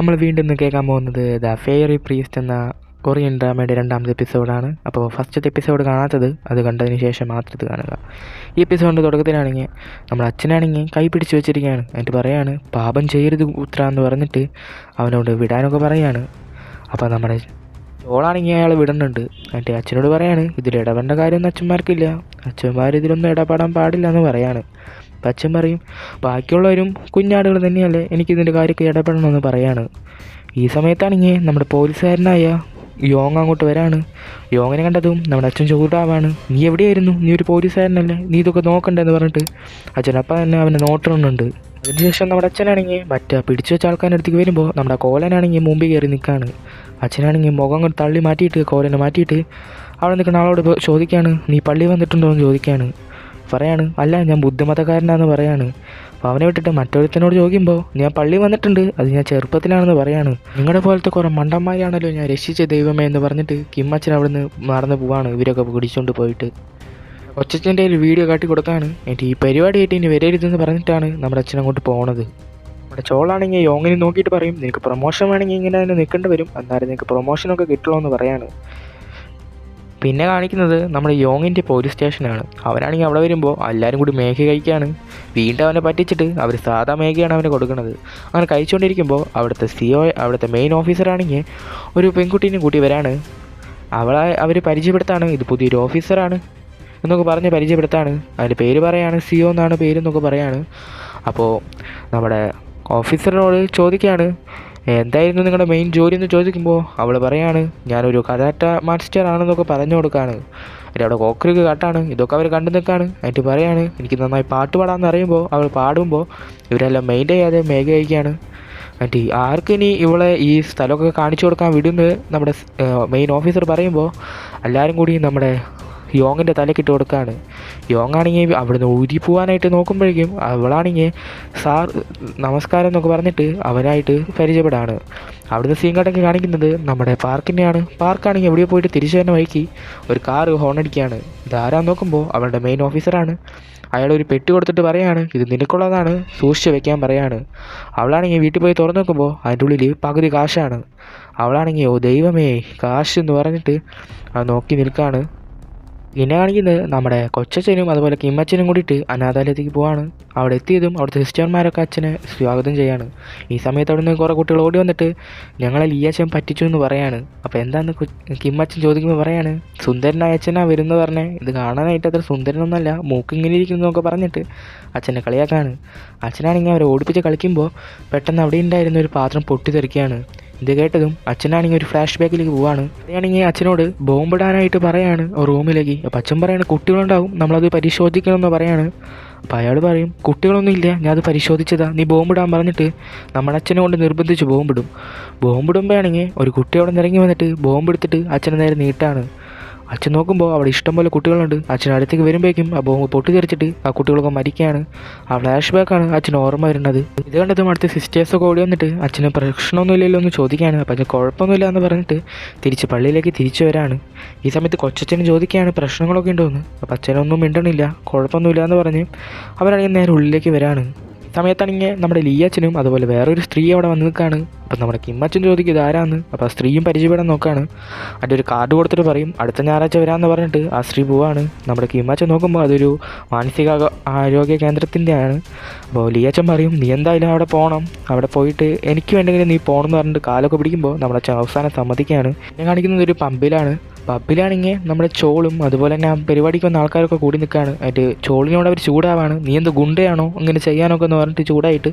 നമ്മൾ വീണ്ടും ഇന്ന് കേൾക്കാൻ പോകുന്നത് ദ ഫെയറി പ്രീസ്റ്റ് എന്ന കൊറിയൻ ഡ്രാമയുടെ രണ്ടാമത്തെ എപ്പിസോഡാണ് അപ്പോൾ ഫസ്റ്റത്തെ എപ്പിസോഡ് കാണാത്തത് അത് കണ്ടതിന് ശേഷം മാത്രം ഇത് കാണുക. ഈ എപ്പിസോഡിന്റെ തുടക്കത്തിലാണെങ്കിൽ നമ്മൾ അച്ഛനാണെങ്കിൽ കൈ പിടിച്ച് വെച്ചിരിക്കുകയാണ്. എന്നിട്ട് പറയാണ് പാപം ചെയ്യരുത് ഉത്ര എന്ന് പറഞ്ഞിട്ട് അവനോട് വിടാനൊക്കെ പറയാണ്. അപ്പോൾ നമ്മുടെ ചോളാണെങ്കിൽ അയാൾ വിടുന്നുണ്ട്. എന്നിട്ട് അച്ഛനോട് പറയാണ് ഇതിൽ ഇടപെടേണ്ട കാര്യമൊന്നും അച്ഛന്മാർക്കില്ല. അച്ഛന്മാർ ഇതിലൊന്നും ഇടപെടാൻ പാടില്ല എന്ന് പറയാണ്. അപ്പം അച്ഛൻ പറയും ബാക്കിയുള്ളവരും കുഞ്ഞാടുകൾ തന്നെയല്ലേ? എനിക്കിതിന്റെ കാര്യമൊക്കെ ഇടപെടണമെന്ന് പറയാണ്. ഈ സമയത്താണെങ്കിൽ നമ്മുടെ പോലീസുകാരനായ യോങ് അങ്ങോട്ട് വരാണ്. യോങ്ങിനെ കണ്ടതും നമ്മുടെ അച്ഛൻ ചൂടാവാണ് നീ എവിടെയായിരുന്നു? നീ ഒരു പോലീസുകാരനല്ലേ? നീ ഇതൊക്കെ നോക്കണ്ടെന്ന് പറഞ്ഞിട്ട് അച്ഛൻ തന്നെ അവനെ നോട്ടണുണ്ട് അതിനുശേഷം നമ്മുടെ അച്ഛനാണെങ്കിൽ മറ്റേ പിടിച്ചു വെച്ച ആൾക്കാരുടെ അടുത്തേക്ക് വരുമ്പോൾ നമ്മുടെ കോലനാണെങ്കിൽ മുമ്പിൽ കയറി നിൽക്കുകയാണ് അച്ഛനാണെങ്കിൽ മുഖം കൊണ്ട് തള്ളി മാറ്റിയിട്ട് കോലനെ മാറ്റിയിട്ട് അവിടെ നിൽക്കുന്ന ആളോട് ചോദിക്കുകയാണ് നീ പള്ളി വന്നിട്ടുണ്ടോ? എന്ന് ചോദിക്കുകയാണ് പറയാണ് അല്ല ഞാൻ ബുദ്ധമതക്കാരനാണെന്ന് പറയാണ്. അപ്പോൾ അവനെ വിട്ടിട്ട് മറ്റൊരുത്തനോട് ചോദിക്കുമ്പോൾ ഞാൻ പള്ളി വന്നിട്ടുണ്ട് അത് ഞാൻ ചെറുപ്പത്തിലാണെന്ന് പറയാണ്. നിങ്ങളുടെ പോലത്തെ കുറേ മണ്ടന്മാരാണല്ലോ ഞാൻ രക്ഷിച്ച ദൈവമേ എന്ന് പറഞ്ഞിട്ട് കിമ്മച്ചൻ അവിടുന്ന് മറന്നു പോവാണ് ഇവരൊക്കെ പിടിച്ചുകൊണ്ട് പോയിട്ട്. ഒച്ചച്ചന്റെ ഒരു വീഡിയോ കാട്ടി കൊടുത്താണ് എന്റെ ഈ പരിപാടി ആയിട്ട് ഇനി വരരുതെന്ന് പറഞ്ഞിട്ടാണ് നമ്മുടെ അച്ഛൻ അങ്ങോട്ട് പോണത്. നമ്മുടെ ചോളാണെങ്കിൽ യോങ്ങിനെ നോക്കിയിട്ട് പറയും നിനക്ക് പ്രൊമോഷൻ വേണമെങ്കിൽ ഇങ്ങനെ തന്നെ നിൽക്കേണ്ടി വരും. എന്നാലും നിനക്ക് പ്രൊമോഷനൊക്കെ കിട്ടുള്ളൂ എന്ന് പറയാണ്. പിന്നെ കാണിക്കുന്നത് നമ്മുടെ യോങ്ങിന്റെ പോലീസ് സ്റ്റേഷനാണ്. അവരാണെങ്കിൽ അവിടെ വരുമ്പോൾ എല്ലാവരും കൂടി മേഘ കഴിക്കുകയാണ് വീണ്ടും അവനെ പറ്റിച്ചിട്ട് അവർ സാധാ മേഘയാണ് അവന് കൊടുക്കുന്നത്. അങ്ങനെ കഴിച്ചുകൊണ്ടിരിക്കുമ്പോൾ അവിടുത്തെ സിഒ അവിടുത്തെ മെയിൻ ഓഫീസറാണെങ്കിൽ ഒരു പെൺകുട്ടീനെ കൂട്ടി വരാണ്. അവളെ അവർ പരിചയപ്പെടുത്താണ്. ഇത് പുതിയൊരു ഓഫീസറാണ് എന്നൊക്കെ പറഞ്ഞ് പരിചയപ്പെടുത്താണ്. അതിന്റെ പേര് പറയാണ് സിഒ എന്നാണ് പേരെന്നൊക്കെ പറയാണ്. അപ്പോൾ നമ്മുടെ ഓഫീസറിനോട് ചോദിക്കുകയാണ് എന്തായിരുന്നു നിങ്ങളുടെ മെയിൻ ജോലി എന്ന് ചോദിക്കുമ്പോൾ അവൾ പറയാണ് ഞാനൊരു കരാട്ട മാസ്റ്റർ ആണെന്നൊക്കെ പറഞ്ഞു കൊടുക്കുകയാണ് എന്റെ അവിടെ കോക്കറിക്ക് കാട്ടാണ് ഇതൊക്കെ അവർ കണ്ടു നിൽക്കുകയാണ് എന്നിട്ട് പറയാണ് എനിക്ക് നന്നായി പാട്ട് പാടാമെന്ന് അറിയുമ്പോൾ അവൾ പാടുമ്പോൾ ഇവരെല്ലാം മെയിൻ ചെയ്യാതെ മേഘ അയക്കുകയാണ് എന്നിട്ട് ആർക്ക് ഇനി ഇവളെ ഈ സ്ഥലമൊക്കെ കാണിച്ചു കൊടുക്കാൻ വിടുന്നത് നമ്മുടെ മെയിൻ ഓഫീസർ പറയുമ്പോൾ എല്ലാവരും കൂടി നമ്മുടെ യോങ്ങിന്റെ തലക്കിട്ട് കൊടുക്കുകയാണ് യോങ്ങാണെങ്കിൽ അവിടുന്ന് ഊരി പോകാനായിട്ട് നോക്കുമ്പോഴേക്കും അവളാണെങ്കിൽ സാർ നമസ്കാരം എന്നൊക്കെ പറഞ്ഞിട്ട് അവനായിട്ട് പരിചയപ്പെടാണ്. അവിടുന്ന് സീൻ കട്ടൊക്കെ കാണിക്കുന്നത് നമ്മുടെ പാർക്കിന്റെയാണ് പാർക്കാണെങ്കിൽ എവിടെയോ പോയിട്ട് തിരിച്ചു തന്നെ വഴിക്ക് ഒരു കാറ് ഹോണടിക്കുകയാണ് ഇതാരാന്ന് നോക്കുമ്പോൾ അവളുടെ മെയിൻ ഓഫീസറാണ് അയാൾ ഒരു പെട്ടി കൊടുത്തിട്ട് പറയാണ് ഇത് നിനക്കുള്ളതാണ് സൂക്ഷിച്ച് വെക്കാൻ പറയാണ്. അവളാണെങ്കിൽ വീട്ടിൽ പോയി തുറന്നു നോക്കുമ്പോൾ അതിന്റെ ഉള്ളിൽ പകുതി കാശാണ്. അവളാണെങ്കിൽ ഓ ദൈവമേ കാശ് എന്ന് പറഞ്ഞിട്ട് നോക്കി നിൽക്കുകയാണ്. പിന്നെ കാണിക്കുന്നത് നമ്മുടെ കൊച്ചച്ഛനും അതുപോലെ കിമ്മച്ചനും കൂടിയിട്ട് അനാഥാലയത്തേക്ക് പോവാണ്. അവിടെ എത്തിയതും അവിടുത്തെ സിസ്റ്റർമാരൊക്കെ അച്ഛനെ സ്വാഗതം ചെയ്യാണ്. ഈ സമയത്ത് അവിടെ നിന്ന് കുറേ കുട്ടികൾ ഓടി വന്നിട്ട് ഞങ്ങളെ ലീയച്ഛൻ പറ്റിച്ചു എന്ന് പറയാണ്. അപ്പോൾ എന്താന്ന് കിമ്മച്ചൻ ചോദിക്കുമ്പോൾ പറയാണ് സുന്ദരനായ അച്ഛനാ വരുന്നത് പറഞ്ഞേ. ഇത് കാണാനായിട്ട് അത്ര മൂക്ക് ഇങ്ങനെ ഇരിക്കുന്നു എന്നൊക്കെ പറഞ്ഞിട്ട് അച്ഛനെ കളിയാക്കാണ്. അച്ഛനാണെങ്കിൽ അവരെ ഓടിപ്പിച്ച് കളിക്കുമ്പോൾ പെട്ടെന്ന് അവിടെ ഉണ്ടായിരുന്ന ഒരു പാത്രം പൊട്ടിത്തെറിക്കുകയാണ്. ഇത് കേട്ടതും അച്ഛനാണെങ്കിൽ ഒരു ഫ്ലാഷ് ബാക്കിലേക്ക് പോവാണ്. അതാണെങ്കിൽ അച്ഛനോട് ബോംബിടാനായിട്ട് പറയാണ് റൂമിലേക്ക്. അപ്പം അച്ഛൻ പറയാണ് കുട്ടികളുണ്ടാവും നമ്മളത് പരിശോധിക്കണമെന്ന് പറയാണ്. അപ്പം അയാൾ പറയും കുട്ടികളൊന്നും ഇല്ല ഞാൻ അത് പരിശോധിച്ചതാ. നീ ബോംബിടാൻ പറഞ്ഞിട്ട് നമ്മുടെ അച്ഛനെ കൊണ്ട് നിർബന്ധിച്ച് ബോംബിടും. ബോംബിടുമ്പോഴാണെങ്കിൽ ഒരു കുട്ടി അവിടെ ഇറങ്ങി വന്നിട്ട് ബോംബെടുത്തിട്ട് അച്ഛനെ നേരെ നീട്ടാണ്. അച്ഛൻ നോക്കുമ്പോൾ അവിടെ ഇഷ്ടംപോലെ കുട്ടികളുണ്ട്. അച്ഛൻ അടുത്തേക്ക് വരുമ്പോഴേക്കും ആ ബോംബ് പൊട്ടിത്തെറിച്ചിട്ട് ആ കുട്ടികളൊക്കെ മരിക്കുകയാണ്. ആ ഫ്ലാഷ് ബാക്കാണ് അച്ഛൻ ഓർമ്മ വരുന്നത്. ഇത് കണ്ടതും അടുത്ത സിസ്റ്റേഴ്സൊക്കെ ഓടി വന്നിട്ട് അച്ഛന് പ്രശ്നമൊന്നും ഇല്ലല്ലോ എന്ന് ചോദിക്കുകയാണ്. അപ്പം അച്ഛൻ കുഴപ്പമൊന്നുമില്ല എന്ന് പറഞ്ഞിട്ട് തിരിച്ച് പള്ളിയിലേക്ക് തിരിച്ചു വരാണ്. ഈ സമയത്ത് കൊച്ചച്ഛന് ചോദിക്കുകയാണ് പ്രശ്നങ്ങളൊക്കെ ഉണ്ടോ? എന്ന്. അപ്പം അച്ഛനൊന്നും മിണ്ടണില്ല കുഴപ്പമൊന്നുമില്ല എന്ന് പറഞ്ഞ് അവരാണെങ്കിൽ നേരെ ഉള്ളിലേക്ക് വരാണ്. സമയത്താണെങ്കിൽ നമ്മുടെ ലീയച്ചനും അതുപോലെ വേറൊരു സ്ത്രീ അവിടെ വന്ന് നിൽക്കുകയാണ്. അപ്പം നമ്മുടെ കിമ്മച്ചൻ ചോദിക്കും ഇതാരാന്ന്? അപ്പോൾ ആ സ്ത്രീയും പരിചയപ്പെടാൻ നോക്കുകയാണ്. അതിന്റെ ഒരു കാർഡ് കൊടുത്തിട്ട് പറയും അടുത്ത ഞായറാഴ്ച വരാമെന്ന് പറഞ്ഞിട്ട് ആ സ്ത്രീ പോവാണ്. നമ്മുടെ കിമ്മച്ചൻ നോക്കുമ്പോൾ അതൊരു മാനസിക ആരോഗ്യ കേന്ദ്രത്തിന്റെയാണ്. അപ്പോൾ ലിയച്ചൻ പറയും നീ എന്തായാലും അവിടെ പോകണം അവിടെ പോയിട്ട് എനിക്ക് വേണ്ടെങ്കിലും നീ പോകണം എന്ന് പറഞ്ഞിട്ട് കാലൊക്കെ പിടിക്കുമ്പോൾ നമ്മുടെ അവസാനം സമ്മതിക്കുകയാണ്. ഞാൻ കാണിക്കുന്നത് ഒരു പമ്പിലാണ്. പബ്ബിലാണെങ്കിൽ നമ്മുടെ ചോളും അതുപോലെ തന്നെ ആ പരിപാടിക്ക് വന്ന ആൾക്കാരൊക്കെ കൂടി നിൽക്കുകയാണ് അതിന്റെ ചോളിനോട് അവർ ചൂടാവാണ്. നീ എന്ത് ഗുണ്ടയാണോ? ഇങ്ങനെ ചെയ്യാനൊക്കെ എന്ന് പറഞ്ഞിട്ട് ചൂടായിട്ട്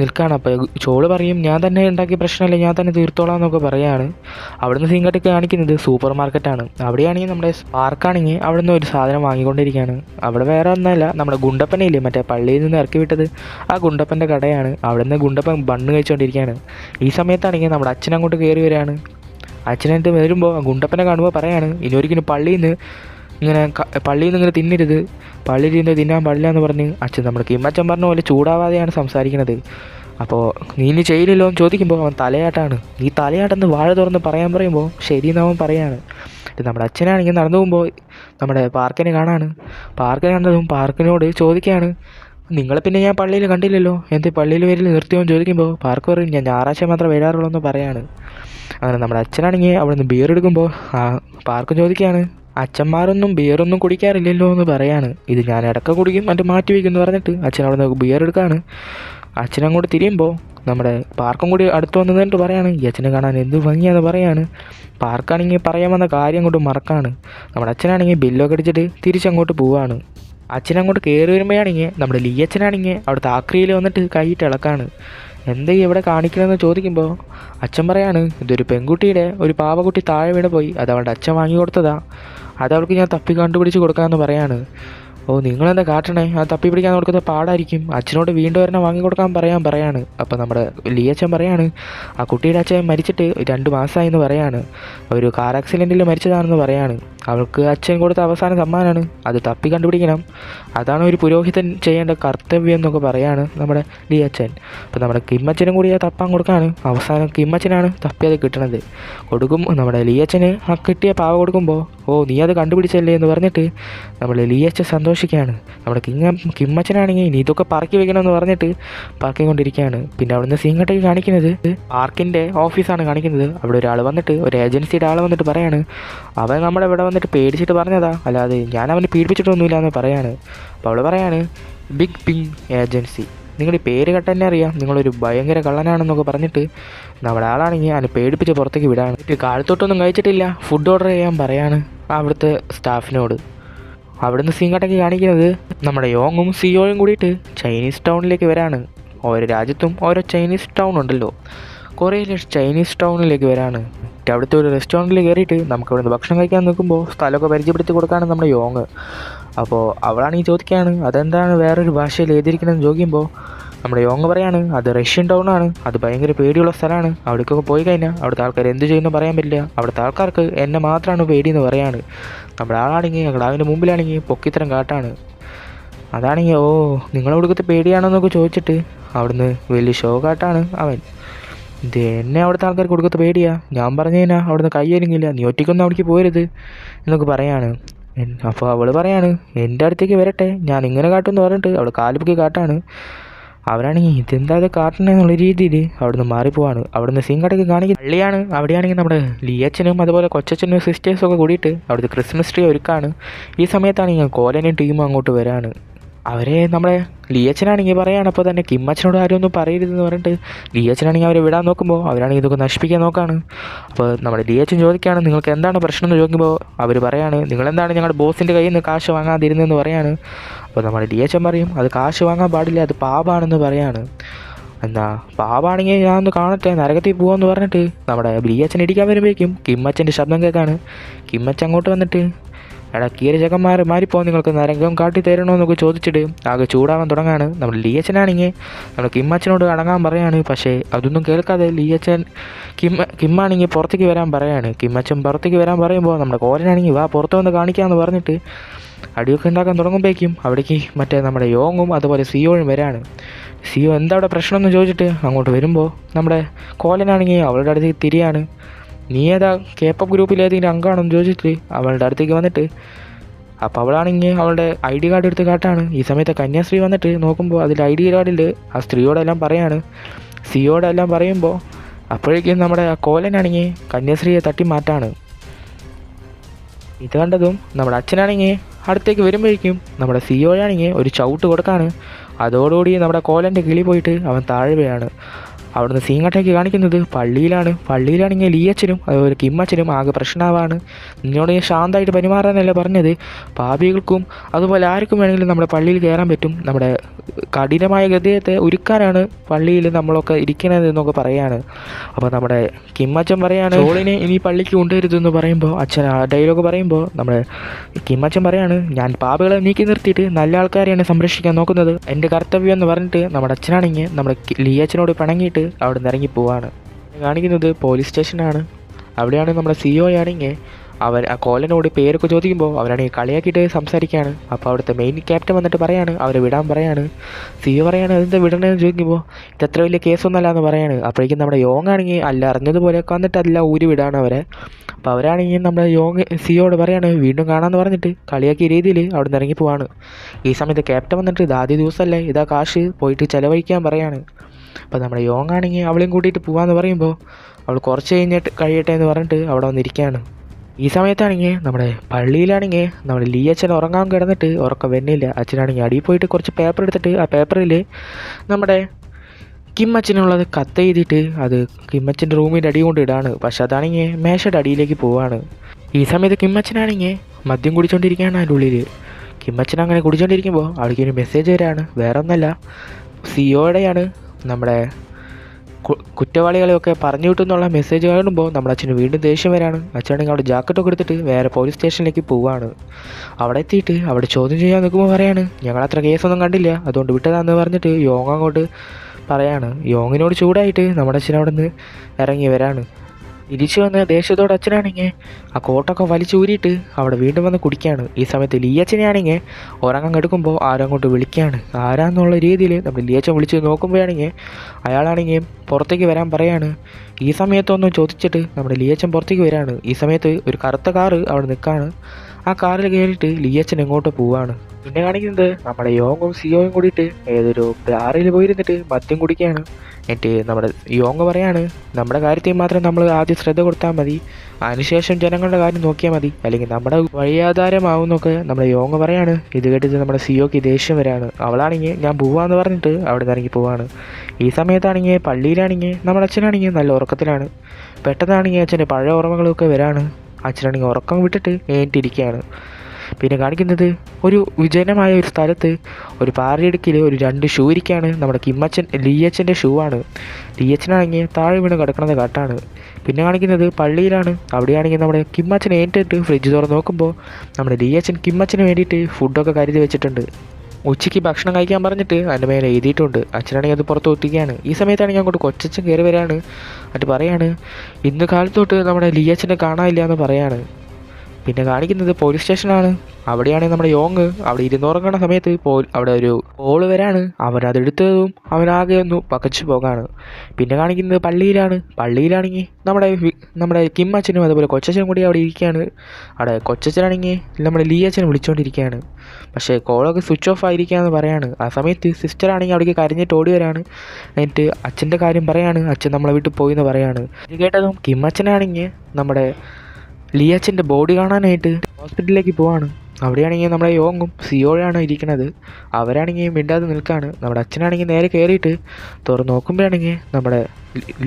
നിൽക്കുകയാണ് അപ്പോൾ ചോൾ പറയും ഞാൻ തന്നെ ഉണ്ടാക്കിയ പ്രശ്നമല്ല? ഞാൻ തന്നെ തീർത്തോളാം എന്നൊക്കെ പറയാണ്. അവിടുന്ന് സീങ്കട്ടൊക്കെ കാണിക്കുന്നത് സൂപ്പർ മാർക്കറ്റാണ് അവിടെയാണെങ്കിൽ നമ്മുടെ പാർക്കാണെങ്കിൽ അവിടുന്ന് ഒരു സാധനം വാങ്ങിക്കൊണ്ടിരിക്കുകയാണ് അവിടെ വേറെ ഒന്നല്ല നമ്മുടെ ഗുണ്ടപ്പനയില്ലേ? മറ്റേ പള്ളിയിൽ നിന്ന് ഇറക്കി വിട്ടത് ആ ഗുണ്ടപ്പന്റെ കടയാണ്. അവിടുന്ന് ഗുണ്ടപ്പൻ ബണ്ണ് കഴിച്ചുകൊണ്ടിരിക്കുകയാണ് ഈ സമയത്താണെങ്കിൽ നമ്മുടെ അച്ഛൻ അങ്ങോട്ട് കയറി വരികയാണ് അച്ഛനടുത്ത് വരുമ്പോൾ ഗുണ്ടപ്പനെ കാണുമ്പോൾ പറയാണ് ഇനി ഒരിക്കലും പള്ളിയിൽ നിന്ന് ഇങ്ങനെ പള്ളിയിൽ നിന്ന് ഇങ്ങനെ തിന്നരുത്. പള്ളിയിൽ നിന്ന് തിന്നാൻ പാടില്ല എന്ന് പറഞ്ഞ് അച്ഛൻ നമ്മുടെ കിമ്മച്ചൻ പറഞ്ഞ പോലെ ചൂടാവാതെയാണ് സംസാരിക്കുന്നത് അപ്പോൾ നീ ഇനി ചെയ്യില്ലല്ലോ എന്ന് ചോദിക്കുമ്പോൾ അവൻ തലയാട്ടാണ്. നീ തലയാട്ടെന്ന് വാഴ തുറന്ന് പറയാൻ പറയുമ്പോൾ ശരിയെന്ന് അവൻ പറയാണ്. നമ്മുടെ അച്ഛനാണെങ്കിൽ നടന്നു പോകുമ്പോൾ നമ്മുടെ പാർക്കിനെ കാണാണ്. പാർക്കിനെ കണ്ടതും പാർക്കിനോട് ചോദിക്കുകയാണ് നിങ്ങളെ പിന്നെ ഞാൻ പള്ളിയിൽ കണ്ടില്ലല്ലോ. എന്ത് പള്ളിയിൽ വരിൽ നിർത്തിയോ ചോദിക്കുമ്പോൾ പാർക്ക് പറയും ഞാൻ ഞായറാഴ്ച മാത്രം വരാറുള്ളൂ എന്ന് പറയാണ്. അങ്ങനെ നമ്മുടെ അച്ഛനാണെങ്കിൽ അവിടെ നിന്ന് ബിയർ എടുക്കുമ്പോൾ പാർക്ക് ചോദിക്കുകയാണ് അച്ഛന്മാരൊന്നും ബിയറൊന്നും കുടിക്കാറില്ലല്ലോ എന്ന് പറയാണ്. ഇത് ഞാൻ ഇടയ്ക്ക് കുടിക്കും മറ്റേ മാറ്റി വയ്ക്കും എന്ന് പറഞ്ഞിട്ട് അച്ഛൻ അവിടെ നിന്ന് ബിയർ എടുക്കുകയാണ് അച്ഛൻ അങ്ങോട്ട് തിരിയുമ്പോൾ നമ്മുടെ പാർക്കും കൂടി അടുത്ത് വന്നതെന്നിട്ട് പറയാണ്. ഈ അച്ഛനെ കാണാൻ എന്ത് ഭംഗിയാന്ന് പറയാണ്. പാർക്കാണെങ്കിൽ പറയാൻ വന്ന കാര്യം കൊണ്ട് മറക്കാണ്. നമ്മുടെ അച്ഛനാണെങ്കിൽ ബില്ലൊക്കെ അടിച്ചിട്ട് തിരിച്ചങ്ങോട്ട് പോവാണ്. അച്ഛനങ്ങോട്ട് കയറി വരുമ്പോഴാണെങ്കിൽ നമ്മുടെ ലീ അച്ഛനാണെങ്കിൽ അവിടുത്തെ ആക്രിയിൽ വന്നിട്ട് കൈയിട്ട് ഇളക്കാണ്. എന്താ ഇവിടെ കാണിക്കണമെന്ന് ചോദിക്കുമ്പോൾ അച്ഛൻ പറയാണ് ഇതൊരു പെൺകുട്ടിയുടെ ഒരു പാവകുട്ടി താഴെ വീണ് പോയി അത് അവളുടെ അച്ഛൻ വാങ്ങി കൊടുത്തതാ. അത് അവൾക്ക് ഞാൻ തപ്പി കണ്ടുപിടിച്ച് കൊടുക്കാമെന്ന് പറയാണ്. ഓ നിങ്ങളെന്താ കാട്ടണേ? ആ തപ്പി പിടിക്കാൻ കൊടുക്കുന്നത് പാടായിരിക്കും. അച്ഛനോട് വീണ്ടും ഒരെണ്ണം വാങ്ങി കൊടുക്കാൻ പറയാൻ പറയാണ്. അപ്പോൾ നമ്മുടെ ലിയച്ചൻ പറയാണ് ആ കുട്ടിയുടെ അച്ഛൻ മരിച്ചിട്ട് രണ്ട് മാസമായെന്ന് പറയാണ്. ഒരു കാർ ആക്സിഡന്റിൽ മരിച്ചതാണെന്ന് പറയാണ്. അവൾക്ക് അച്ഛൻ കൊടുത്ത അവസാന സമ്മാനമാണ് അത് തപ്പി കണ്ടുപിടിക്കണം. അതാണ് ഒരു പുരോഹിതൻ ചെയ്യേണ്ട കർത്തവ്യം എന്നൊക്കെ പറയാണ് നമ്മുടെ ലിയച്ചൻ അപ്പോൾ നമ്മുടെ കിമ്മച്ചനും കൂടി തപ്പാൻ കൊടുക്കാണ്. അവസാനം കിമ്മച്ചനാണ് തപ്പി അത് കിട്ടണത്. കൊടുക്കും നമ്മുടെ ലിയച്ചന് ആ കിട്ടിയ പാവ കൊടുക്കുമ്പോൾ ഓ നീ അത് കണ്ടുപിടിച്ചല്ലേ എന്ന് പറഞ്ഞിട്ട് നമ്മൾ ലിയച്ചൻ സന്തോഷിക്കുകയാണ്. നമ്മുടെ കിങ്ങ കിമ്മച്ചനാണെങ്കിൽ ഇനി ഇതൊക്കെ പറക്കി വെക്കണമെന്ന് പറഞ്ഞിട്ട് പറക്കിക്കൊണ്ടിരിക്കുകയാണ്. പിന്നെ അവിടുന്ന് സീങ്ങട്ടേക്ക് കാണിക്കുന്നത് പാർക്കിന്റെ ഓഫീസാണ് കാണിക്കുന്നത്. അവിടെ ഒരാൾ വന്നിട്ട് ഒരു ഏജൻസിയുടെ ആൾ വന്നിട്ട് പറയാണ് അവൻ നമ്മുടെ ഇവിടെ വന്നിട്ട് പേടിച്ചിട്ട് പറഞ്ഞതാ. അല്ലാതെ ഞാൻ അവനെ പീഡിപ്പിച്ചിട്ടൊന്നുമില്ല എന്ന് പറയാണ്. അപ്പോൾ അവൾ പറയാണ് ബിഗ് പിങ് ഏജൻസി നിങ്ങളുടെ പേര് കേട്ട് തന്നെ അറിയാം. നിങ്ങളൊരു ഭയങ്കര കള്ളനാണെന്നൊക്കെ പറഞ്ഞിട്ട് നമ്മുടെ ആളാണെങ്കിൽ അവനെ പേടിപ്പിച്ച് പുറത്തേക്ക് വിടാണ്. കാലത്തോട്ടൊന്നും കഴിച്ചിട്ടില്ല. ഫുഡ് ഓർഡർ ചെയ്യാൻ പറയാണ് അവിടുത്തെ സ്റ്റാഫിനോട്. അവിടുന്ന് സീങ്കട്ടൊക്കെ കാണിക്കുന്നത് നമ്മുടെ യോങ്ങും സിയോയും കൂടിയിട്ട് ചൈനീസ് ടൗണിലേക്ക് വരാണ്. ഓരോ രാജ്യത്തും ഓരോ ചൈനീസ് ടൗൺ ഉണ്ടല്ലോ. കുറേ ചൈനീസ് ടൗണിലേക്ക് വരാണ്. അവിടുത്തെ ഒരു റെസ്റ്റോറന്റിൽ കയറിയിട്ട് നമുക്ക് അവിടുന്ന് ഭക്ഷണം കഴിക്കാൻ നിൽക്കുമ്പോൾ സ്ഥലമൊക്കെ പരിചയപ്പെടുത്തി കൊടുക്കാണ് നമ്മുടെ യോങ്. അപ്പോൾ അവളാണെങ്കിൽ ചോദിക്കുകയാണ് അതെന്താണ് വേറൊരു ഭാഷയിൽ എഴുതിയിരിക്കണമെന്ന് ചോദിക്കുമ്പോൾ നമ്മുടെ യോങ് പറയാണ് അത് റഷ്യൻ ടൗൺ ആണ് അത് ഭയങ്കര പേടിയുള്ള സ്ഥലമാണ്. അവിടേക്കൊക്കെ പോയി കഴിഞ്ഞാൽ അവിടുത്തെ ആൾക്കാർ എന്ത് ചെയ്യുന്നു പറയാൻ പറ്റില്ല. അവിടുത്തെ ആൾക്കാർക്ക് എന്നെ മാത്രമാണ് പേടിയെന്ന് പറയാണ്. നമ്മുടെ ആളാണെങ്കിൽ കിടാവിന്റെ മുമ്പിലാണെങ്കിൽ പൊക്കിത്തരം കാട്ടാണ്. അതാണെങ്കിൽ ഓ നിങ്ങളവിടുക്കത്തെ പേടിയാണോന്നൊക്കെ ചോദിച്ചിട്ട് അവിടുന്ന് വലിയ ഷോ കാട്ടാണ് അവൻ. ഇത് എന്നെ അവിടുത്തെ ആൾക്കാർ കൊടുക്കത്തെ പേടിയാ. ഞാൻ പറഞ്ഞു കഴിഞ്ഞാൽ അവിടുന്ന് കൈ ഒരുങ്ങില്ല നീ ഒറ്റയ്ക്കൊന്നും അവിടേക്ക് പോരുത് എന്നൊക്കെ പറയാണ്. അപ്പോൾ അവൾ പറയാണ് എന്റെ അടുത്തേക്ക് വരട്ടെ. ഞാൻ ഇങ്ങനെ കാട്ടുമെന്ന് പറഞ്ഞിട്ട് അവൾ കാലുപൊക്കി കാട്ടാണ്. അവരാണെങ്കിൽ ഇതെന്താ അത് കാട്ടണെന്നുള്ള രീതിയിൽ അവിടുന്ന് മാറിപ്പോവാണ്. അവിടുന്ന് സീൻ കടക്ക് കാണിക്കുന്ന പള്ളിയാണ്. അവിടെയാണെങ്കിൽ നമ്മുടെ ലിയച്ചനും അതുപോലെ കൊച്ചച്ഛനും സിസ്റ്റേഴ്സും ഒക്കെ കൂടിയിട്ട് അവിടുത്തെ ക്രിസ്മസ് ട്രീ ഒരുക്കാണ്. ഈ സമയത്താണെങ്കിൽ കോലനും ടീമും അങ്ങോട്ട് വരാണ്. അവരെ നമ്മളെ ലിയച്ചനാണെങ്കിൽ പറയുകയാണ് അപ്പോൾ തന്നെ കിമ്മച്ചനോട് ആരും ഒന്നും പറയരുതെന്ന് പറഞ്ഞിട്ട് ലിയച്ചനാണെങ്കിൽ അവരെ വിടാൻ നോക്കുമ്പോൾ അവരാണെങ്കിൽ ഇതൊക്കെ നശിപ്പിക്കാൻ നോക്കാണ്. അപ്പോൾ നമ്മുടെ ലിയച്ചൻ ചോദിക്കുകയാണ് നിങ്ങൾക്ക് എന്താണ് പ്രശ്നം? എന്ന് ചോദിക്കുമ്പോൾ അവർ പറയാണ് നിങ്ങളെന്താണ് ഞങ്ങളുടെ ബോസിന്റെ കയ്യിൽ നിന്ന് കാശ് വാങ്ങാതിരുന്നതെന്ന് പറയാണ്. അപ്പോൾ നമ്മുടെ ലിയച്ചൻ പറയും അത് കാശ് വാങ്ങാൻ പാടില്ല അത് പാപാണെന്ന് പറയാണ്. എന്നാ പാവാണെങ്കിൽ ഞാൻ ഒന്ന് കാണട്ടെ നരകത്തിൽ പോവാന്ന് പറഞ്ഞിട്ട് നമ്മുടെ ലിയച്ചൻ ഇടിക്കാൻ വരുമ്പോഴേക്കും കിമ്മച്ചന്റെ ശബ്ദം കേൾക്കാണ്. കിമ്മച്ചൻ അങ്ങോട്ട് വന്നിട്ട് എടാ കീര ചെക്കന്മാർ മാറിപ്പോ നിങ്ങൾക്ക് നരകം കാട്ടി തരണോന്നൊക്കെ ചോദിച്ചിട്ട് ആകെ ചൂടാവാൻ തുടങ്ങാണ്. നമ്മൾ ലിയച്ചനാണെങ്കിൽ നമ്മൾ കിമ്മച്ചനോട് അടങ്ങാൻ പറയാണ്. പക്ഷേ അതൊന്നും കേൾക്കാതെ ലിയച്ചൻ കിമ്മ കിമ്മാണെങ്കിൽ പുറത്തേക്ക് വരാൻ പറയാണ്. കിമ്മച്ചൻ പുറത്തേക്ക് വരാൻ പറയുമ്പോൾ നമ്മുടെ കോരനാണെങ്കിൽ വാ പുറത്ത് വന്ന് കാണിക്കാമെന്ന് പറഞ്ഞിട്ട് അടിയൊക്കെ ഉണ്ടാക്കാൻ തുടങ്ങുമ്പോഴേക്കും അവിടേക്ക് മറ്റേ നമ്മുടെ യോങ്ങും അതുപോലെ സിയോയും വരാണ്. സിയോ എന്താ അവിടെ പ്രശ്നമെന്ന് ചോദിച്ചിട്ട് അങ്ങോട്ട് വരുമ്പോൾ നമ്മുടെ കോലനാണെങ്കിൽ അവളുടെ അടുത്തേക്ക് തിരിയാണ്. നീ ഏതാ കേപ്പപ്പ് ഗ്രൂപ്പിൽ ഏതെങ്കിലും അംഗമാണെന്ന് ചോദിച്ചിട്ട് അവളുടെ അടുത്തേക്ക് വന്നിട്ട് അപ്പോൾ അവളാണെങ്കിൽ അവളുടെ ഐ ഡി കാർഡ് എടുത്ത് കാട്ടാണ്. ഈ സമയത്ത് കന്യാസ്ത്രീ വന്നിട്ട് നോക്കുമ്പോൾ അതിൽ ഐ ഡി കാർഡിൽ ആ സ്ത്രീയോടെല്ലാം പറയാണ്. സിയോടെല്ലാം പറയുമ്പോൾ അപ്പോഴേക്കും നമ്മുടെ ആ കോലനാണെങ്കിൽ കന്യാസ്ത്രീയെ തട്ടി മാറ്റാണ്. ഇത് കണ്ടതും നമ്മുടെ അച്ഛനാണെങ്കിൽ അടുത്തേക്ക് വരുമ്പോഴേക്കും നമ്മുടെ സിയോയാണെങ്കിൽ ഒരു ചവിട്ട് കൊടുക്കാണ്. അതോടുകൂടി നമ്മുടെ കോലന്റെ കിളി പോയിട്ട് അവൻ താഴെ അവിടുന്ന് സീങ്ങട്ടേക്ക് കാണിക്കുന്നത് പള്ളിയിലാണ്. പള്ളിയിലാണെങ്കിൽ ലീയച്ചനും അതുപോലെ കിമ്മച്ചനും ആകെ പ്രശ്നമാവാണ് നിന്നോട് ഞാൻ ശാന്തമായിട്ട് പെരുമാറാനല്ല പറഞ്ഞത്. പാപികൾക്കും അതുപോലെ ആർക്കും വേണമെങ്കിലും നമ്മുടെ പള്ളിയിൽ കയറാൻ പറ്റും. നമ്മുടെ കഠിനമായ ഗതിയത്തെ ഒരുക്കാനാണ് പള്ളിയിൽ നമ്മളൊക്കെ ഇരിക്കണത് എന്നൊക്കെ പറയാണ്. അപ്പോൾ നമ്മുടെ കിമ്മച്ചൻ പറയാണ് ചോളിനെ ഇനി പള്ളിക്ക് കൊണ്ടുവരുതെന്ന് പറയുമ്പോൾ അച്ഛൻ ആ ഡയലോഗ് പറയുമ്പോൾ നമ്മുടെ കിമ്മച്ചൻ പറയാണ് ഞാൻ പാപികളെ നീക്കി നിർത്തിയിട്ട് നല്ല ആൾക്കാരെയാണ് സംരക്ഷിക്കാൻ നോക്കുന്നത്. എന്റെ കർത്തവ്യം എന്ന് പറഞ്ഞിട്ട് നമ്മുടെ അച്ഛനാണെങ്കിൽ നമ്മുടെ ലിയച്ചനോട് പിണങ്ങിയിട്ട് അവിടെ നിന്ന് ഇറങ്ങി പോവാണ്. കാണിക്കുന്നത് പോലീസ് സ്റ്റേഷനാണ്. അവിടെയാണ് നമ്മുടെ സി ഒ ആണെങ്കിൽ അവർ ആ കോലനോട് പേരൊക്കെ ചോദിക്കുമ്പോൾ അവരാണെങ്കിൽ കളിയാക്കിയിട്ട് സംസാരിക്കുകയാണ് അപ്പോൾ അവിടുത്തെ മെയിൻ ക്യാപ്റ്റൻ വന്നിട്ട് പറയാണ് അവരെ വിടാൻ പറയാണ്. സി ഒ പറയാണ് അതെന്താ വിടണമെന്ന് ചോദിക്കുമ്പോൾ ഇത് അത്ര വലിയ കേസൊന്നുമല്ല എന്ന് പറയാണ്. അപ്പോഴേക്കും നമ്മുടെ യോങ് ആണെങ്കിൽ അല്ല അറിഞ്ഞതുപോലെയൊക്കെ വന്നിട്ട് അല്ല ഊരി വിടാണ് അവരെ. അപ്പോൾ അവരാണെങ്കിൽ നമ്മുടെ യോങ് സിയോട് പറയാണ് വീണ്ടും കാണാമെന്ന് പറഞ്ഞിട്ട് കളിയാക്കിയ രീതിയിൽ അവിടെ നിന്ന് ഇറങ്ങി പോവാണ്. ഈ സമയത്ത് ക്യാപ്റ്റൻ വന്നിട്ട് ഇത് ആദ്യ ദിവസമല്ലേ? ഇതാ കാശ് പോയിട്ട് ചിലവഴിക്കാൻ പറയാണ്. അപ്പോൾ നമ്മുടെ യോങ് ആണെങ്കിൽ അവളെയും കൂട്ടിയിട്ട് പോകാമെന്ന് പറയുമ്പോൾ അവൾ കുറച്ച് കഴിഞ്ഞിട്ട് കഴിയട്ടെ എന്ന് പറഞ്ഞിട്ട് അവിടെ വന്നിരിക്കുകയാണ്. ഈ സമയത്താണെങ്കിൽ നമ്മുടെ പള്ളിയിലാണെങ്കിൽ നമ്മുടെ ലീ അച്ഛൻ ഉറങ്ങാൻ കിടന്നിട്ട് ഉറക്കം വരുന്നില്ല. അച്ഛനാണെങ്കിൽ അടിയിൽ പോയിട്ട് കുറച്ച് പേപ്പർ എടുത്തിട്ട് ആ പേപ്പറിൽ നമ്മുടെ കിമ്മച്ചനുള്ളത് കത്ത് എഴുതിയിട്ട് അത് കിമ്മച്ചന്റെ റൂമിന്റെ അടി കൊണ്ട് ഇടാണ്. പക്ഷെ അതാണെങ്കിൽ മേശയുടെ അടിയിലേക്ക് പോവാണ്. ഈ സമയത്ത് കിമ്മച്ചനാണെങ്കിൽ മദ്യം കുടിച്ചുകൊണ്ടിരിക്കുകയാണ് അതിന്റെ ഉള്ളിൽ കിമ്മച്ചൻ അങ്ങനെ കുടിച്ചുകൊണ്ടിരിക്കുമ്പോൾ അവിടേക്ക് ഒരു മെസ്സേജ് വരാണ് വേറെ ഒന്നല്ല സിയോടെയാണ് നമ്മുടെ കുറ്റവാളികളെയൊക്കെ പറഞ്ഞു വിട്ടെന്നുള്ള മെസ്സേജ് കാണുമ്പോൾ നമ്മുടെ അച്ഛന് വീണ്ടും ദേഷ്യം വരാണ്. അച്ഛനാണെങ്കിൽ അവിടെ ജാക്കറ്റൊക്കെ എടുത്തിട്ട് വേറെ പോലീസ് സ്റ്റേഷനിലേക്ക് പോവാണ്. അവിടെ എത്തിയിട്ട് അവിടെ ചോദ്യം ചെയ്യാൻ നിൽക്കുമ്പോൾ പറയാണ് ഞങ്ങൾ അത്ര കേസൊന്നും കണ്ടില്ല അതുകൊണ്ട് വിട്ടതാന്ന് പറഞ്ഞിട്ട് യോങ് അങ്ങോട്ട് പറയാണ്. യോങ്ങിനോട് ചൂടായിട്ട് നമ്മുടെ അച്ഛൻ അവിടെ നിന്ന് ഇറങ്ങി വരാണ്. തിരിച്ചു വന്ന് ദേഷ്യത്തോടെ അച്ഛനാണെങ്കിൽ ആ കോട്ടൊക്കെ വലിച്ചൂരിയിട്ട് അവിടെ വീണ്ടും വന്ന് കുടിക്കുകയാണ് ഈ സമയത്ത് ലീയച്ചനെയാണെങ്കിൽ ഉറങ്ങാൻ എടുക്കുമ്പോൾ ആരും അങ്ങോട്ട് വിളിക്കുകയാണ് ആരാന്നുള്ള രീതിയിൽ നമ്മൾ ലീയച്ചൻ വിളിച്ച് നോക്കുമ്പോഴാണെങ്കിൽ അയാളാണെങ്കിൽ പുറത്തേക്ക് വരാൻ പറയാണ്. ഈ സമയത്തൊന്നും ചോദിച്ചിട്ട് നമ്മുടെ ലീയച്ചൻ പുറത്തേക്ക് വരാണ്. ഈ സമയത്ത് ഒരു കറുത്ത കാറ് അവിടെ നിൽക്കുകയാണ് ആ കാറിൽ കയറിയിട്ട് ലീയച്ചൻ എങ്ങോട്ട് പോവാണ്? പിന്നെ കാണിക്കുന്നത് നമ്മുടെ യോങ്ങും സിയോയും കൂടിയിട്ട് ഏതൊരു ബാറിൽ പോയിരുന്നിട്ട് മദ്യം കുടിക്കുകയാണ്. എന്നിട്ട് നമ്മുടെ യോങ് പറയാണ് നമ്മുടെ കാര്യത്തിൽ മാത്രം നമ്മൾ ആദ്യം ശ്രദ്ധ കൊടുത്താൽ മതി. അതിനുശേഷം ജനങ്ങളുടെ കാര്യം നോക്കിയാൽ മതി. അല്ലെങ്കിൽ നമ്മുടെ വഴിയാധാരമാവുന്നൊക്കെ നമ്മുടെ യോങ് പറയാണ്. ഇത് കേട്ടിട്ട് നമ്മുടെ സിയോക്ക് ദേഷ്യം വരാണ്. അവളാണെങ്കിൽ ഞാൻ പോവാന്ന് പറഞ്ഞിട്ട് അവിടെ നിന്ന് ഇറങ്ങി പോവാണ്. ഈ സമയത്താണെങ്കിൽ പള്ളിയിലാണെങ്കിൽ നമ്മുടെ അച്ഛനാണെങ്കിൽ നല്ല ഉറക്കത്തിലാണ്. പെട്ടെന്നാണെങ്കിൽ അച്ഛന്റെ പഴയ ഓർമ്മകളൊക്കെ വരാണ്. അച്ഛനാണെങ്കിൽ ഉറക്കം വിട്ടിട്ട് ഏറ്റിരിക്കുകയാണ് പിന്നെ കാണിക്കുന്നത് ഒരു വിജനമായ ഒരു സ്ഥലത്ത് ഒരു പാറയിടുക്കിൽ ഒരു രണ്ട് ഷൂ ഇരിക്കുകയാണ് നമ്മുടെ കിമ്മച്ചൻ ലീയച്ചന്റെ ഷൂ ആണ്. ലീയച്ചനാണെങ്കിൽ താഴെ വീണ് കിടക്കുന്നത് കാട്ടാണ്. പിന്നെ കാണിക്കുന്നത് പള്ളിയിലാണ്. അവിടെയാണെങ്കിൽ നമ്മുടെ കിമ്മച്ചൻ ഏറ്റിട്ട് ഫ്രിഡ്ജ് തുറന്ന് നോക്കുമ്പോൾ നമ്മുടെ ലീയച്ചൻ കിമ്മച്ചന് വേണ്ടിയിട്ട് ഫുഡൊക്കെ കരുതി വെച്ചിട്ടുണ്ട്. ഉച്ചയ്ക്ക് ഭക്ഷണം കഴിക്കാൻ പറഞ്ഞിട്ട് അതിന്റെ മേലെ എഴുതിയിട്ടുണ്ട്. അച്ഛനാണെങ്കിൽ അത് പുറത്ത് ഒത്തിക്കുകയാണ് ഈ സമയത്താണെങ്കിൽ അങ്ങോട്ട് കൊച്ചച്ഛൻ കയറി വരാണ്. എന്നിട്ട് പറയാണ് ഇന്ന് കാലത്തോട്ട് നമ്മുടെ ലിയച്ചനെ കാണാനില്ല എന്ന് പറയാണ്. പിന്നെ കാണിക്കുന്നത് പോലീസ് സ്റ്റേഷനാണ് അവിടെയാണ് നമ്മുടെ യോങ്. അവിടെ ഇരുന്നുറങ്ങുന്ന സമയത്ത് പോ അവിടെ ഒരു കോൾ വരാണ്. അവൻ അതെടുത്തതും അവനാകെ ഒന്ന് പകച്ചു പോകാണ്. പിന്നെ കാണിക്കുന്നത് പള്ളിയിലാണ്. പള്ളിയിലാണെങ്കിൽ നമ്മുടെ നമ്മുടെ കിം അച്ഛനും അതുപോലെ കൊച്ചച്ഛനും കൂടി അവിടെ ഇരിക്കുകയാണ്. അവിടെ കൊച്ചച്ഛനാണെങ്കിൽ നമ്മുടെ ലീ അച്ഛനും വിളിച്ചുകൊണ്ടിരിക്കുകയാണ് പക്ഷേ കോളൊക്കെ സ്വിച്ച് ഓഫ് ആയിരിക്കുകയെന്ന് പറയാണ്. ആ സമയത്ത് സിസ്റ്റർ ആണെങ്കിൽ അവിടേക്ക് കരഞ്ഞിട്ട് ഓടി വരാണ്. എന്നിട്ട് അച്ഛന്റെ കാര്യം പറയാണ്. അച്ഛൻ നമ്മളെ വീട്ടിൽ പോയി എന്ന് പറയാണ്. ഇത് കേട്ടതും കിം അച്ഛനാണെങ്കിൽ നമ്മുടെ ലിയച്ചന്റെ ബോഡി കാണാനായിട്ട് ഹോസ്പിറ്റലിലേക്ക് പോവാണ്. അവിടെയാണെങ്കിൽ നമ്മുടെ യോങ്ങും സിയോയാണ് ഇരിക്കുന്നത്. അവരാണെങ്കിൽ മിണ്ടാതെ നിൽക്കുകയാണ് നമ്മുടെ അച്ഛനാണെങ്കിൽ നേരെ കയറിയിട്ട് തുറന്ന് നോക്കുമ്പോഴാണെങ്കിൽ നമ്മുടെ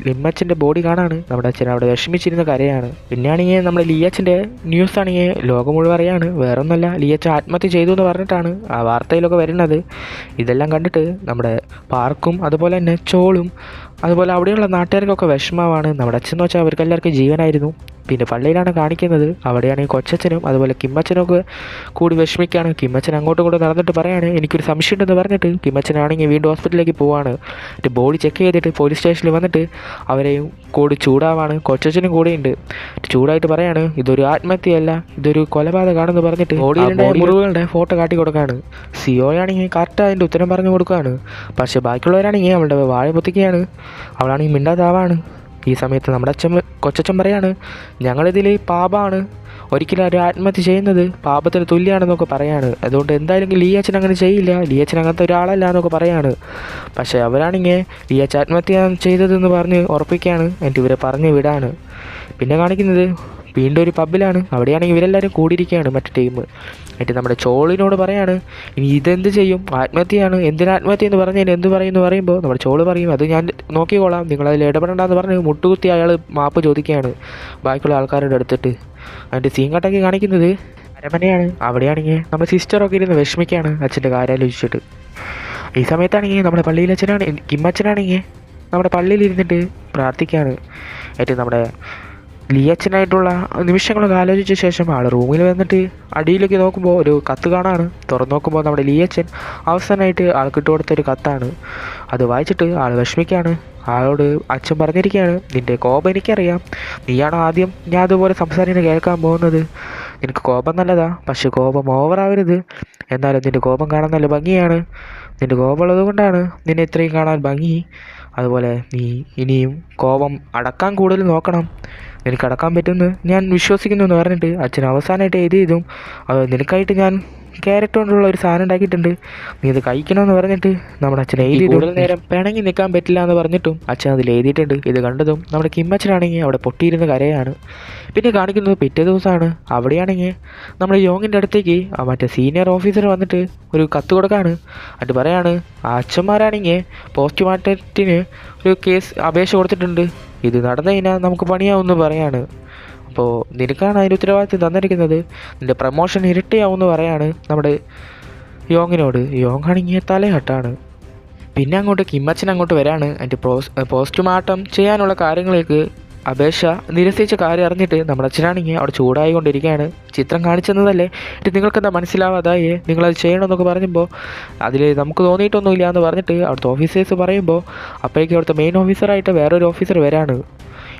ലിമ്മച്ചന്റെ ബോഡി കാണാണ്. നമ്മുടെ അച്ഛൻ അവിടെ വിഷമിച്ചിരുന്ന കരയാണ്. പിന്നെയാണെങ്കിൽ നമ്മുടെ ലിയച്ചന്റെ ന്യൂസ് ആണെങ്കിൽ ലോകം മുഴുവൻ അറിയാണ്. വേറൊന്നല്ല ലിയച്ച ആത്മഹത്യ ചെയ്തു എന്ന് പറഞ്ഞിട്ടാണ് ആ വാർത്തയിലൊക്കെ വരുന്നത്. ഇതെല്ലാം കണ്ടിട്ട് നമ്മുടെ പാർക്കും അതുപോലെ തന്നെ ചോളും അതുപോലെ അവിടെയുള്ള നാട്ടുകാർക്കൊക്കെ വിഷമമാണ്. നമ്മുടെ അച്ഛൻ എന്ന് വെച്ചാൽ അവർക്ക് എല്ലാവർക്കും ജീവനായിരുന്നു. പിന്നെ പള്ളിയിലാണ് കാണിക്കുന്നത്. അവിടെയാണെങ്കിൽ കൊച്ചച്ഛനും അതുപോലെ കിമ്മച്ചനൊക്കെ കൂടി വിഷമിക്കുകയാണ് കിമ്മച്ചൻ അങ്ങോട്ടും കൂടെ നടന്നിട്ട് പറയാണ് എനിക്കൊരു സംശയം ഉണ്ടെന്ന് പറഞ്ഞിട്ട് കിമ്മച്ചനാണെങ്കിൽ വീണ്ടും ഹോസ്പിറ്റലിലേക്ക് പോവാണ്. എന്നിട്ട് ബോഡി ചെക്ക് ചെയ്തിട്ട് പോലീസ് സ്റ്റേഷനിൽ വന്നിട്ട് അവരെയും കൂടി ചൂടാവാണ്. കൊച്ചച്ഛനും കൂടെയുണ്ട് ചൂടായിട്ട് പറയാണ് ഇതൊരു ആത്മഹത്യയല്ല ഇതൊരു കൊലപാതകമാണെന്ന് പറഞ്ഞിട്ട് ബോഡിയിലുണ്ടായ മുറിവുകളുടെ ഫോട്ടോ കാട്ടി കൊടുക്കുകയാണ് സിയോയാണെങ്കിൽ കറക്റ്റ് അതിന്റെ ഉത്തരം പറഞ്ഞു കൊടുക്കുകയാണ് പക്ഷേ ബാക്കിയുള്ളവരാണെങ്കിൽ അവളുടെ വാഴ പൊത്തിക്കുകയാണ്. അവളാണെങ്കിൽ മിണ്ടാതാവാണ്. ഈ സമയത്ത് നമ്മുടെ അച്ഛൻ കൊച്ചച്ഛൻ പറയാണ് ഞങ്ങളിതിൽ പാപമാണ് ഒരിക്കലും ഒരു ആത്മഹത്യ ചെയ്യുന്നത് പാപത്തിന് തുല്യമാണെന്നൊക്കെ പറയാണ്. അതുകൊണ്ട് എന്തായാലും ലീ അച്ഛൻ അങ്ങനെ ചെയ്യില്ല. ലീ അച്ഛൻ അങ്ങനത്തെ ഒരാളല്ല എന്നൊക്കെ പറയാണ്. പക്ഷേ അവരാണെങ്കിൽ ലീ അച്ഛൻ ആത്മഹത്യ ചെയ്തതെന്ന് പറഞ്ഞ് ഉറപ്പിക്കുകയാണ്. എന്നിട്ട് ഇവരെ പറഞ്ഞ് വിടാണ്. പിന്നെ കാണിക്കുന്നത് വീണ്ടും ഒരു പബ്ബിലാണ്. അവിടെയാണെങ്കിൽ ഇവരെല്ലാവരും കൂടിയിരിക്കുകയാണ് മറ്റു ടീം എന്നിട്ട് നമ്മുടെ ചോളിനോട് പറയാണ് ഇനി ഇതെന്ത് ചെയ്യും? ആത്മഹത്യയാണ്. എന്തിനാ ആത്മഹത്യ എന്ന് പറഞ്ഞാൽ എന്ത് പറയും എന്ന് പറയുമ്പോൾ നമ്മുടെ ചോൾ പറയും അത് ഞാൻ നോക്കിക്കോളാം. നിങ്ങളതിൽ ഇടപെടണ്ടെന്ന് പറഞ്ഞ് മുട്ടുകുത്തി അയാൾ മാപ്പ് ചോദിക്കുകയാണ് ബാക്കിയുള്ള ആൾക്കാരുടെ അടുത്തിട്ട്. അതിന്റെ സീൻ കട്ടൊക്കെ കാണിക്കുന്നത് അരമനയാണ്. അവിടെയാണെങ്കിൽ നമ്മുടെ സിസ്റ്ററൊക്കെ ഇരുന്ന് വിഷമിക്കുകയാണ് അച്ഛന്റെ കാര്യാലോചിച്ചിട്ട് ഈ സമയത്താണെങ്കിൽ നമ്മുടെ പള്ളിയിൽ അച്ഛനാണ് കിമ്മച്ചനാണെങ്കിൽ നമ്മുടെ പള്ളിയിൽ ഇരുന്നിട്ട് പ്രാർത്ഥിക്കുകയാണ്. ഏറ്റവും നമ്മുടെ ലിയച്ചനായിട്ടുള്ള നിമിഷങ്ങളൊക്കെ ആലോചിച്ച ശേഷം ആൾ റൂമിൽ വന്നിട്ട് അടിയിലേക്ക് നോക്കുമ്പോൾ ഒരു കത്ത് കാണാണ്. തുറന്നു നോക്കുമ്പോൾ നമ്മുടെ ലിയച്ചൻ അവസാനമായിട്ട് ആൾക്ക് ഇട്ട് കൊടുത്ത ഒരു കത്താണ്. അത് വായിച്ചിട്ട് ആൾ വിഷമിക്കുകയാണ് ആളോട് അച്ഛൻ പറഞ്ഞിരിക്കുകയാണ് നിന്റെ കോപം എനിക്കറിയാം. നീയാണ് ആദ്യം ഞാൻ അതുപോലെ സംസാരിക്കുന്നത് കേൾക്കാൻ പോകുന്നത്? നിനക്ക് കോപം നല്ലതാ പക്ഷെ കോപം ഓവറാവരുത് എന്നാലും നിന്റെ കോപം കാണാൻ നല്ല ഭംഗിയാണ്. നിന്റെ കോപമുള്ളത് കൊണ്ടാണ് നിന്നെ ഇത്രയും കാണാൻ ഭംഗി. അതുപോലെ നീ ഇനിയും കോപം അടക്കാൻ കൂടുതൽ നോക്കണം. നിനക്ക് അടക്കാൻ പറ്റുമെന്ന് ഞാൻ വിശ്വസിക്കുന്നു എന്ന് പറഞ്ഞിട്ട് അച്ഛൻ അവസാനമായിട്ട് എഴുതിയതും അത് നിനക്കായിട്ട് ഞാൻ ക്യാരറ്റ് കൊണ്ടുള്ള ഒരു സാധനം ഉണ്ടാക്കിയിട്ടുണ്ട്. നീ ഇത് കഴിക്കണമെന്ന് പറഞ്ഞിട്ട് നമ്മുടെ അച്ഛൻ എഴുതി കൂടുതൽ നേരം പിണങ്ങി നിൽക്കാൻ പറ്റില്ല എന്ന് പറഞ്ഞിട്ടും അച്ഛൻ അതിൽ എഴുതിയിട്ടുണ്ട്. ഇത് കണ്ടതും നമ്മുടെ കിമ്മച്ചനാണെങ്കിൽ അവിടെ പൊട്ടിയിരുന്ന കരയാണ്. പിന്നെ കാണിക്കുന്നത് പിറ്റേ ദിവസമാണ്. അവിടെയാണെങ്കിൽ നമ്മുടെ യോങ്ങിന്റെ അടുത്തേക്ക് ആ മറ്റേ സീനിയർ ഓഫീസർ വന്നിട്ട് ഒരു കത്ത് കൊടുക്കാണ്. അത് പറയാണ് ആ അച്ഛന്മാരാണെങ്കിൽ പോസ്റ്റ്മോർട്ടത്തിന് ഒരു കേസ് അപേക്ഷ കൊടുത്തിട്ടുണ്ട്. ഇത് നടന്നു കഴിഞ്ഞാൽ നമുക്ക് പണിയാവുമെന്ന് പറയാണ്. അപ്പോൾ നിനക്കാണ് അതിന് ഉത്തരവാദിത്വം തന്നിരിക്കുന്നത്. നിന്റെ പ്രമോഷൻ ഇരട്ടിയാവുമെന്ന് പറയാണ് നമ്മുടെ യോങ്ങിനോട്. യോങ് ആണെങ്കിൽ തലഹട്ടാണ് പിന്നെ അങ്ങോട്ട് കിമ്മച്ചൻ അങ്ങോട്ട് വരാണ്. അതിന്റെ പോസ്റ്റ് പോസ്റ്റ്മോർട്ടം ചെയ്യാനുള്ള കാര്യങ്ങൾക്ക് അപേക്ഷ നിരസിച്ച കാര്യം അറിഞ്ഞിട്ട് നമ്മുടെ അച്ഛനാണെങ്കിൽ അവിടെ ചൂടായി കൊണ്ടിരിക്കുകയാണ് ചിത്രം കാണിച്ചെന്നതല്ലേ? ഇത് നിങ്ങൾക്കെന്താ മനസ്സിലാവാതായേ? നിങ്ങളത് ചെയ്യണമെന്നൊക്കെ പറയുമ്പോൾ അതിൽ നമുക്ക് തോന്നിയിട്ടൊന്നുമില്ല എന്ന് പറഞ്ഞിട്ട് അവിടുത്തെ ഓഫീസേഴ്സ് പറയുമ്പോൾ അപ്പോഴേക്കും അവിടുത്തെ മെയിൻ ഓഫീസറായിട്ട് വേറൊരു ഓഫീസർ വരാണ്.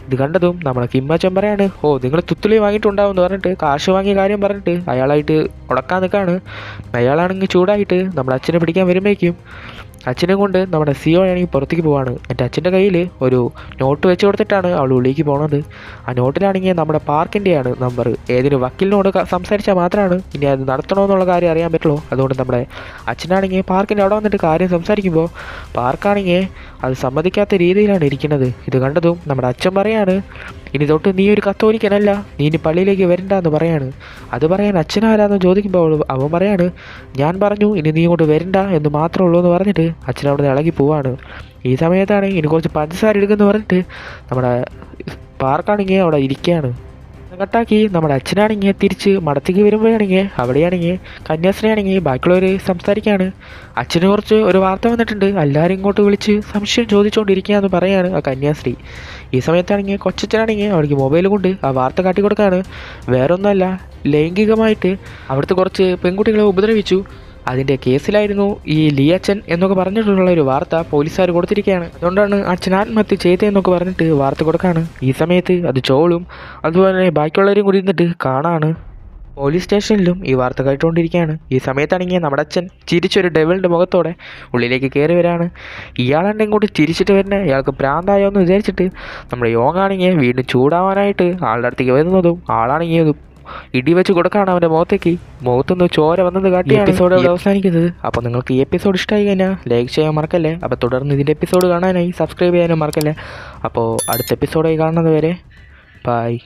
ഇത് കണ്ടതും നമ്മളെ കിമ്മച്ചൻ പറയാണ് ഓ നിങ്ങൾ തുത്തുളി വാങ്ങിയിട്ടുണ്ടാവും എന്ന് പറഞ്ഞിട്ട് കാശ് വാങ്ങിയ കാര്യം പറഞ്ഞിട്ട് അയാളായിട്ട് ഉടക്കാൻ നിൽക്കാണ്. അയാളാണെങ്കിൽ ചൂടായിട്ട് നമ്മുടെ അച്ഛനെ പിടിക്കാൻ വരുമ്പോഴേക്കും അച്ഛനെ കൊണ്ട് നമ്മുടെ സിഒ ആണെങ്കിൽ പുറത്തേക്ക് പോവാണ്. എന്റെ അച്ഛന്റെ കയ്യിൽ ഒരു നോട്ട് വെച്ച് കൊടുത്തിട്ടാണ് അവൾ ഉള്ളിലേക്ക് പോകുന്നത് ആ നോട്ടിലാണെങ്കിൽ നമ്മുടെ പാർക്കിന്റെയാണ് നമ്പർ ഏതൊരു വക്കീലിനോട് സംസാരിച്ചാൽ മാത്രമാണ് ഇനി അത് നടത്തണമെന്നുള്ള കാര്യം അറിയാൻ പറ്റുള്ളൂ. അതുകൊണ്ട് നമ്മുടെ അച്ഛനാണെങ്കിൽ പാർക്കിന്റെ അവിടെ വന്നിട്ട് കാര്യം സംസാരിക്കുമ്പോൾ പാർക്കാണെങ്കിൽ അത് സമ്മതിക്കാത്ത രീതിയിലാണ് ഇരിക്കുന്നത്. ഇത് കണ്ടതും നമ്മുടെ അച്ഛൻ പറയാണ്. ഇനി തൊട്ട് നീ ഒരു കത്തോലിക്കനല്ല നീ ഇനി പള്ളിയിലേക്ക് വരണ്ട എന്ന് പറയാണ്. അത് പറയാൻ അച്ഛനാരാന്ന് ചോദിക്കുമ്പോൾ അവൻ പറയാണ് ഞാൻ പറഞ്ഞു ഇനി നീ ഇങ്ങോട്ട് വരണ്ട എന്ന് മാത്രമേ ഉള്ളൂ എന്ന് പറഞ്ഞിട്ട് അച്ഛൻ അവിടെ ഇളകി പോവാണ്. ഈ സമയത്താണ് ഇനി കുറച്ച് പഞ്ചസാര എടുക്കുമെന്ന് പറഞ്ഞിട്ട് നമ്മുടെ പാർക്കാണെങ്കിൽ അവിടെ ഇരിക്കുകയാണ്. കട്ടാക്കി നമ്മുടെ അച്ഛനാണെങ്കിൽ തിരിച്ച് മടത്തേക്ക് വരുമ്പോഴാണെങ്കിൽ അവിടെയാണെങ്കിൽ കന്യാസ്ത്രീയാണെങ്കിൽ ബാക്കിയുള്ളവർ സംസാരിക്കുകയാണ് അച്ഛന് കുറച്ച് ഒരു വാർത്ത വന്നിട്ടുണ്ട്. എല്ലാവരും ഇങ്ങോട്ട് വിളിച്ച് സംശയം ചോദിച്ചുകൊണ്ടിരിക്കുകയെന്ന് പറയാണ് ആ കന്യാസ്ത്രീ. ഈ സമയത്താണെങ്കിൽ കൊച്ചച്ഛനാണെങ്കിൽ അവർക്ക് മൊബൈൽ കൊണ്ട് ആ വാർത്ത കാട്ടിക്കൊടുക്കുകയാണ് വേറൊന്നുമല്ല ലൈംഗികമായിട്ട് അവിടുത്തെ കുറച്ച് പെൺകുട്ടികളെ ഉപദ്രവിച്ചു. അതിന്റെ കേസിലായിരുന്നു ഈ ലിയച്ചൻ എന്നൊക്കെ പറഞ്ഞിട്ടുള്ള ഒരു വാർത്ത പോലീസുകാർ കൊടുത്തിരിക്കുകയാണ്. അതുകൊണ്ടാണ് അച്ഛൻ ആത്മഹത്യ ചെയ്തതെന്നൊക്കെ പറഞ്ഞിട്ട് വാർത്ത കൊടുക്കാണ്. ഈ സമയത്ത് അത് ചോളും അതുപോലെ ബാക്കിയുള്ളവരും കൂടി ഇരുന്നിട്ട് കാണാണ്. പോലീസ് സ്റ്റേഷനിലും ഈ വാർത്ത കേട്ടുകൊണ്ടിരിക്കുകയാണ്. ഈ സമയത്താണെങ്കിൽ നമ്മുടെ അച്ഛൻ ചിരിച്ചൊരു ഡെവിളിന്റെ മുഖത്തോടെ ഉള്ളിലേക്ക് കയറി വരാണ്. ഇയാളെന്നെ കൂടി ചിരിച്ചിട്ട് വരുന്ന ഇയാൾക്ക് ഭ്രാന്തായോ എന്ന് വിചാരിച്ചിട്ട് നമ്മുടെ യോഗാണെങ്കിൽ വീണ്ടും ചൂടാവാനായിട്ട് ആളുടെ അടുത്തേക്ക് വരുന്നതും ആളാണെങ്കിൽ അത് ഇടി വെച്ച് കൊടുക്കാണ് അവന്റെ മുഖത്തേക്ക്. മുഖത്തുനിന്ന് ചോര വന്നത് കാട്ടി എപ്പിസോഡ് ഇവിടെ അവസാനിക്കുന്നത്? അപ്പോൾ നിങ്ങൾക്ക് ഈ എപ്പിസോഡ് ഇഷ്ടമായി കഴിഞ്ഞാൽ ലൈക്ക് ചെയ്യാൻ മറക്കല്ലേ? അപ്പോൾ തുടർന്ന് ഇതിന്റെ എപ്പിസോഡ് കാണാനായി. സബ്സ്ക്രൈബ് ചെയ്യാനും മറക്കല്ലേ? അപ്പോൾ അടുത്ത എപ്പിസോഡായി കാണുന്നത് വരെ ബൈ